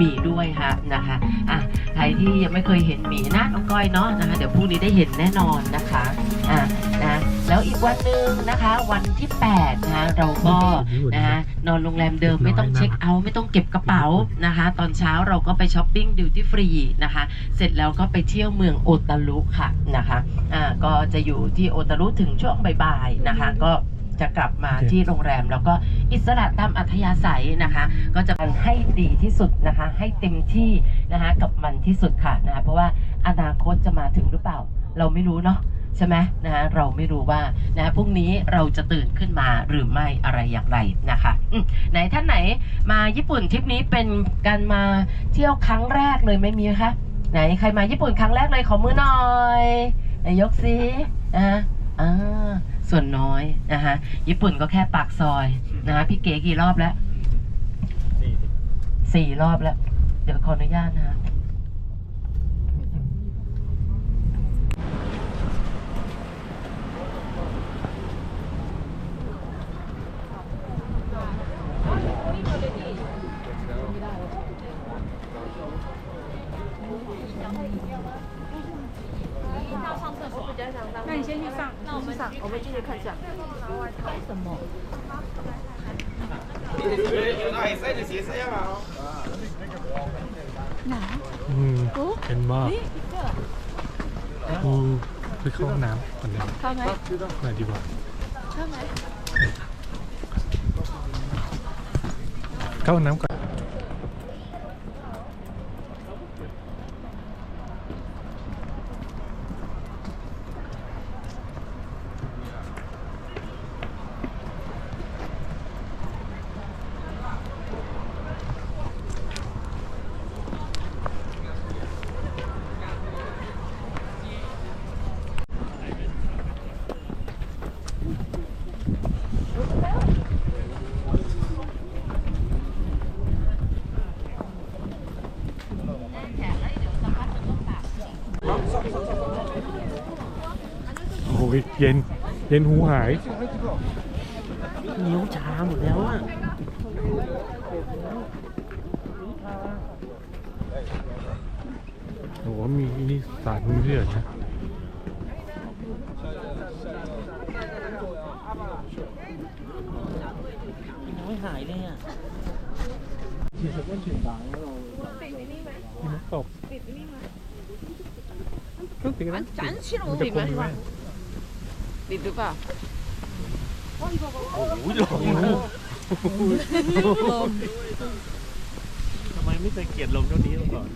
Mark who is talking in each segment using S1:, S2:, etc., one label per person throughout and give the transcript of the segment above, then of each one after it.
S1: หมีด้วยค่ะนะคะอะใครที่ยังไม่เคยเห็นหมี่นะน้องก้อยเนาะนะคะเดี๋ยวพรุ่งนี้ได้เห็นแน่นอนนะคะอะนะแล้วอีกวันหนึ่งนะคะ วันที่8นะคะเราก็นะคะนอนโรงแรมเดิมไม่ต้องเช็คเอาท์ไม่ต้องเก็บกระเป๋านะคะ ตอนเช้าเราก็ไปช้อปปิ้งดิวตี้ฟรีนะคะ เสร็จแล้วก็ไปเที่ยวเมืองโอตารุค่ะนะคะอ่าก็จะอยู่ที่โอตารุถึงช่วงบ่ายๆนะคะ ก็ จะกลับมาที่โรงแรม แล้วก็อิสระตามอัธยาศัยนะคะ ก็จะให้ดีที่สุดนะคะ ให้เต็มที่นะคะกับมันที่สุดค่ะนะคะเพราะว่าอนาคตจะมาถึงหรือเปล่า เราไม่รู้เนาะใช่ไหมนะคะเราไม่รู้ว่านะพรุ่งนี้เราจะตื่นขึ้นมาหรือไม่อะไรอย่างไรนะคะอืมไหนท่านไหนมาญี่ปุ่นทริปนี้เป็นการมาเที่ยวครั้งแรกเลยไม่มีไหมคะไหนใครมาญี่ปุ่นครั้งแรกเลยขอมือหน่อยไหนยกซินะฮะอ่า ส่วนน้อยนะคะญี่ปุ่นก็แค่ปากซอยนะคะพี่เก๋กี่รอบแล้วสี่รอบแล้ว เดี๋ยวขออนุญาตนะฮะ
S2: 那你先去上，那我们上，我们进去看一下。什么？哪？
S3: อืม
S2: 哦，
S3: เป็นมาก
S2: 诶，一个，
S3: อืมไปเข้าห้องน้ำก่อนเลย
S2: เข้าไหม
S3: หน่อยดีกว่า
S2: เข้าไหม
S3: เข้าห้องน้ำก่อน เย็น เย็นหูหาย
S1: นิ้วชาหมดแล้วอะ
S3: โอ้หมีนี่สารมือเลือดนะ
S1: ไม่หายเลยอะ
S3: สี่
S4: ดก็ฉีดดังแล้วเราติด
S3: นี่ไหมตกติดนี่ไหมต้องติดนะมันจะ ติดหรื
S5: อเปล่าโอ้
S4: โห
S3: ล
S2: มลม
S4: ทำไมไม่เคยเกลียดลมเท่านี้มาก่อน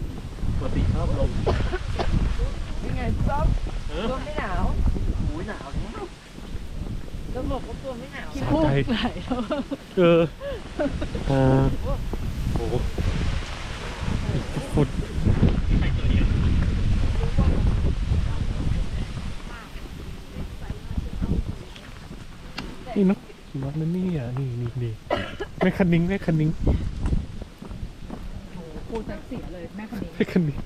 S4: ปกติชอบลม
S1: ยังไงซ้อมลมไม่หนาวหูหนาวแล้วลมหลบลมตัวไม่หนาว
S3: คิดแลเออโอ้โนี่เนอะหิมะนั่นนี่อะนี่นี่นี่แม่คันนิ้งแม่คันนิ้ง
S2: พูดจะเสียเลยแม่คนนี้
S3: แม่คันนิ้ง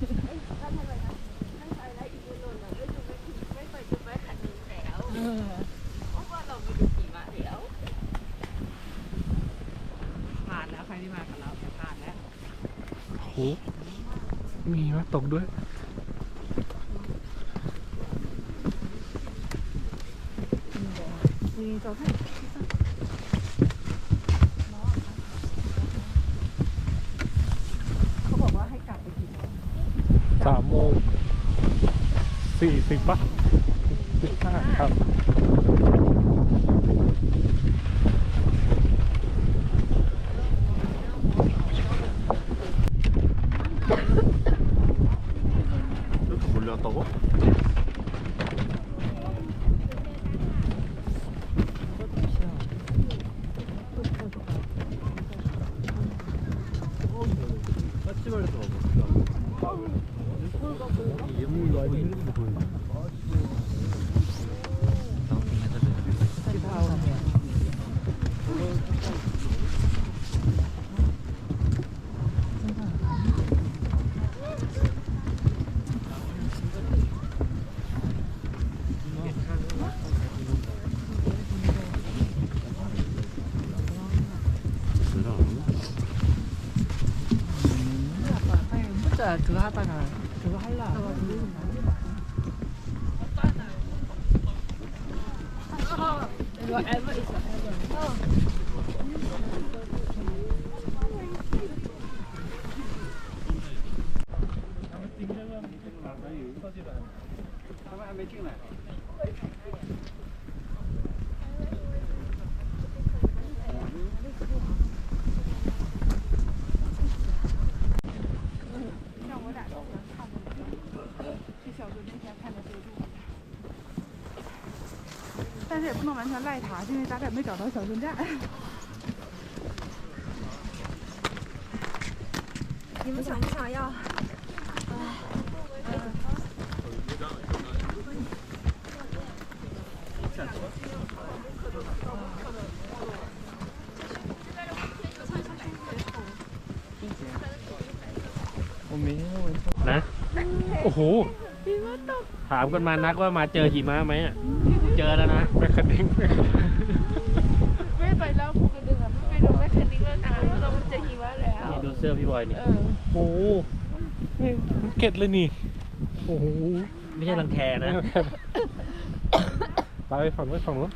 S2: เออผ่านแล้วใครที่มากับเราผ่านแล้ว
S3: โอ้โหมีหิมะตกด้วย
S2: 저기เขาบอกว่าให้กลับไปกี่
S3: สามโมงสี่สิบปะสิบห้าครับ
S4: 不知道。
S2: 嗯，那。그거 하다가 그거 할라 이거 앨범 但是也不能完全赖他，因为咱俩没找到小镇站。
S6: 你们想不想要？
S3: นะ โอ้โห ถามกันมานักว่ามาเจอหิมะไหมอะ เจอแล้วนะแมคคานิง
S2: ไม่ไปแล้วภูกระดึงอะไม่ไปดูแม่คันนิ้งแล้วนะเราจะหิมะแล้ว
S3: นี่ดูเสื้อพี่บอยนี่
S2: เออ
S3: โอ้โหนี่มันเก็ตเลยนี่โอ้โห
S4: ไม่ใช่รังแคนะ
S3: ไปฝั่งนู้นฝั่งนู้น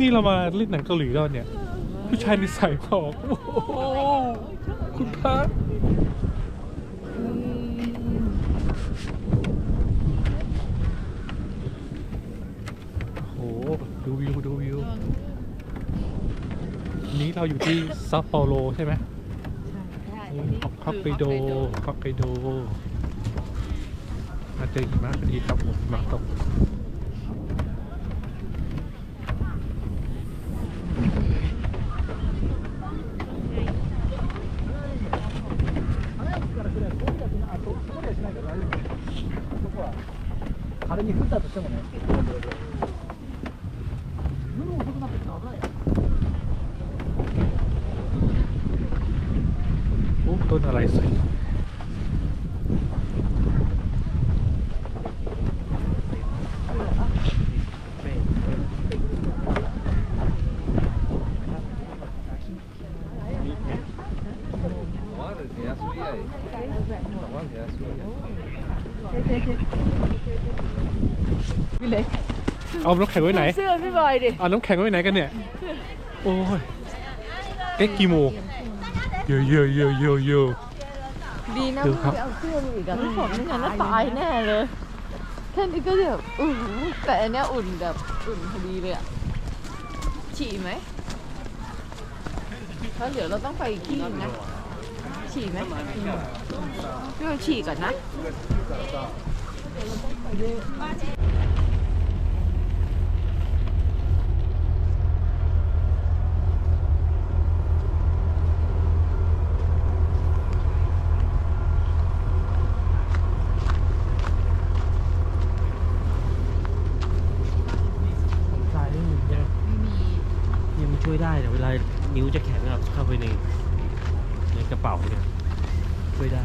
S3: นี่เรามาเล่นหนังเกาหลีแล้วเนี่ย ผู้ชายนิสัยบอกโอ้โหคุณพระโอ้โห ดูวิว ดูวิว นี้ เราอยู่ที่ซัปโปโรใช่ไหมฮอกไกโดฮอกไกโดมาเจอหิมะพอดีครับผมหิมะตก เอาน้ำแข็งไว้ไหน
S2: เสื้อพี่บอยดิ
S3: เอาน้ำแข็งไว้ไหนกันเนี่ย โอ้ย เอ๊ะกี่โมงเยอะเยอะเยอะเยอะเยอะ
S2: ดีนะ
S3: ดู
S2: มึง
S3: ครับ
S2: ไปเอาเสื้อมาอีกอะพี่ฝนไม่งั้นน่าตายแน่เลยแค่นี้ก็แบบอู้หูแต่อันเนี้ยอุ่นแบบอุ่นพอดีเลยอะฉี่ไหมแล้วเดี๋ยวเราต้องไปอีกที่หนึงนะฉี่ไหมพี่ว่าฉี่ก่อนนะ
S3: ผมทรายไม่มีใช่ไหม
S4: ยังช่วยได้แต่เวลานิ้วจะแข็งอะเข้าไปในในกระเป๋าเนี่ยช่วยได้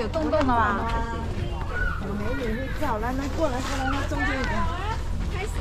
S2: 有洞洞的吧？我美女，你叫，来，来过来，过来，来，中间一点。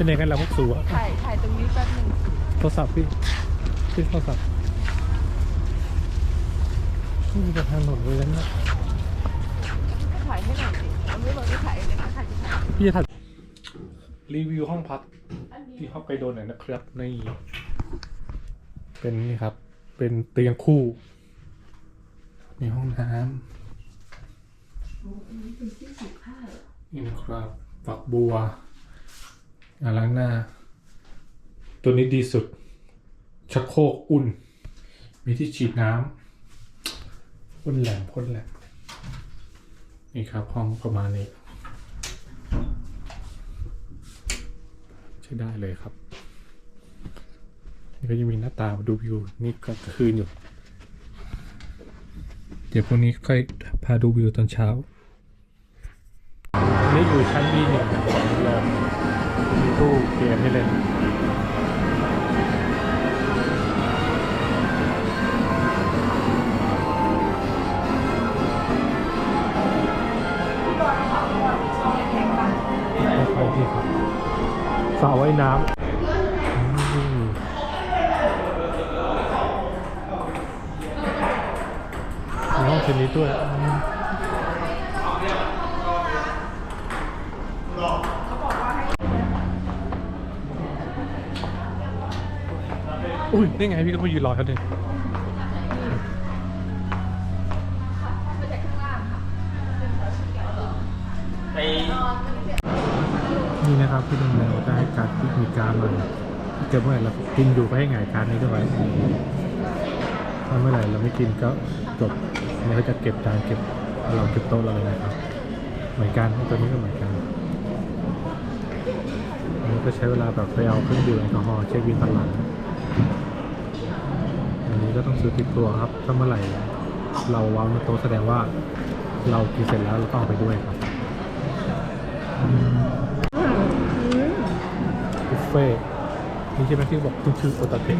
S3: เป็นยังไงกันล่ะพวกสูอะ
S2: ถ่ายถ่ายตรงนี้แป๊บหนึง
S3: โทรศัพท์พี่พี่โทรศัพท์นี่มีแต่ถนนเลยนะ
S2: ถ่ายให้หน่อยสิเอาไม่บอกที่ถ่ายเลยนะถ่ายที่ถ่าย
S3: พี่จะถ่ายรีวิวห้องพักที่เข้าไปโดนหน่อยนะครับนี่เป็นนี่ครับ เป็นเตียงคู่มีห้องน้ำนี่นะครับฝักบัว อ่าล้างหน้า ตัวนี้ดีสุด ชักโครกอุ่น มีที่ฉีดน้ำพ่นแหลมพ่นแหลมนี่ครับ ห้องประมาณนี้ ใช้ได้เลยครับ นี่ก็ยังมีหน้าตาดูวิวนี่ก็คืนอยู่ เดี๋ยวพรุ่งนี้ค่อยพาดูวิวตอนเช้า นี่อยู่ชั้น B หนึ่งของโรง มมีตู้เกมให้เล่นไปที่ครับสระว่ายน้ำมีห้องเทนนิสด้วย อุ้ยนี่ไงพี่ก็มายืนรอเขาดินี่นะครับที่โรงแรมจะให้การที่มีการมาเก็บเมื่อไหร่เรากินดูไปให้ไงายการนี้ก็ไว้ถ้าเมื่อไหร่เราไม่กินก็จบมันก็จะเก็บจานเก็บเราเก็บโต๊ะเราเลยนะครับ เหมือนกันตัวนี้ก็เหมือนกันอันนี้ก็ใช้เวลาแบบไปเอาเครื่องดื่มแอลกอฮอล์เช็คบินตอนหลัง อันนี้ก็ต้องซื้อติดตัวครับ ถ้าเมื่อไหร่ เราวางบนโต๊ะแสดงว่าเรากินเสร็จแล้วเราต้องเอาไปด้วยครับบุฟเฟ่ต์นี่ใช่ไหมที่บอกคุณชื่อโอตาเตะ